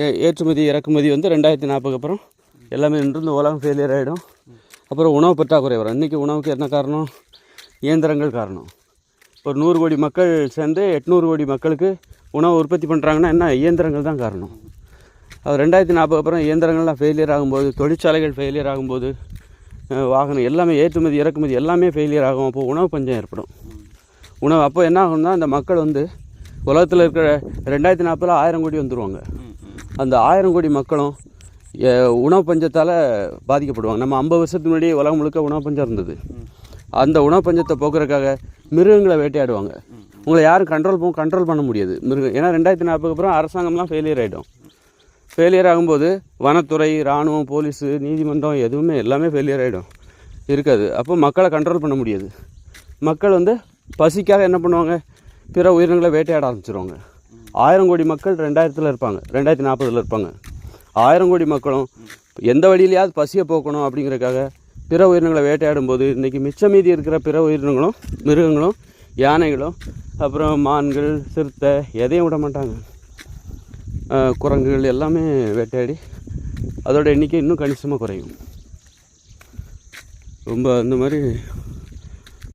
ஏ ஏற்றுமதி இறக்குமதி வந்து ரெண்டாயிரத்தி நாற்பதுக்கு அப்புறம் எல்லாமே நின்று உலகம் ஃபெயிலியர் ஆகிடும் அப்புறம் உணவு பற்றாக்குறை வரும். இன்றைக்கி உணவுக்கு என்ன காரணம்? இயந்திரங்கள் காரணம். ஒரு நூறு கோடி மக்கள் சேர்ந்து எட்நூறு கோடி மக்களுக்கு உணவு உற்பத்தி பண்ணுறாங்கன்னா என்ன? இயந்திரங்கள் தான் காரணம். அது ரெண்டாயிரத்தி நாற்பது அப்புறம் இயந்திரங்கள்லாம் ஃபெயிலியர் ஆகும்போது தொழிற்சாலைகள் ஃபெயிலியர் ஆகும்போது வாகனம் எல்லாமே ஏற்றுமதி இறக்குமதி எல்லாமே ஃபெயிலியர் ஆகும். அப்போது உணவு பஞ்சம் ஏற்படும். உணவு அப்போ என்ன ஆகும்னா அந்த மக்கள் வந்து உலகத்தில் இருக்கிற ரெண்டாயிரத்தி நாற்பதில் ஆயிரம் கோடி வந்துடுவாங்க அந்த ஆயிரம் கோடி மக்களும் உணவு பஞ்சத்தால் பாதிக்கப்படுவாங்க. நம்ம ஐம்பது வருஷத்துக்கு முன்னாடி உலகம் முழுக்க உணவு பஞ்சம் இருந்தது. அந்த உணவு பஞ்சத்தை போக்குறதுக்காக மிருகங்களை வேட்டையாடுவாங்க. உங்களை யாரும் கண்ட்ரோல் பண்ண கண்ட்ரோல் பண்ண முடியாது. மிருகம் ஏன்னா ரெண்டாயிரத்தி நாற்பதுக்கு அப்புறம் அரசாங்கம்லாம் ஃபெயிலியர் ஆகிடும் ஃபெயிலியர் ஆகும்போது வனத்துறை இராணுவம் போலீஸு நீதிமன்றம் எதுவுமே எல்லாமே ஃபெயிலியர் ஆகிடும் இருக்காது. அப்போ மக்களை கண்ட்ரோல் பண்ண முடியாது. மக்கள் வந்து பசிக்காக என்ன பண்ணுவாங்க? பிற உயிரினங்களை வேட்டையாட ஆரம்பிச்சிருவாங்க. ஆயிரம் கோடி மக்கள் ரெண்டாயிரத்தில் இருப்பாங்க. ரெண்டாயிரத்தி நாற்பதில் இருப்பாங்க. ஆயிரம் கோடி மக்களும் எந்த வழியிலையாவது பசியை போக்கணும் அப்படிங்கிறதுக்காக பிற உயிரினங்களை வேட்டையாடும் போது இன்றைக்கி மிச்சம் மீதி இருக்கிற பிற உயிரினங்களும் மிருகங்களும் யானைகளும் அப்புறம் மான்கள் சிறுத்தை எதையும் விட மாட்டாங்க. குரங்குகள் எல்லாமே வேட்டையாடி அதோட எண்ணிக்கை இன்னும் கணிசமாக குறையும். ரொம்ப அந்த மாதிரி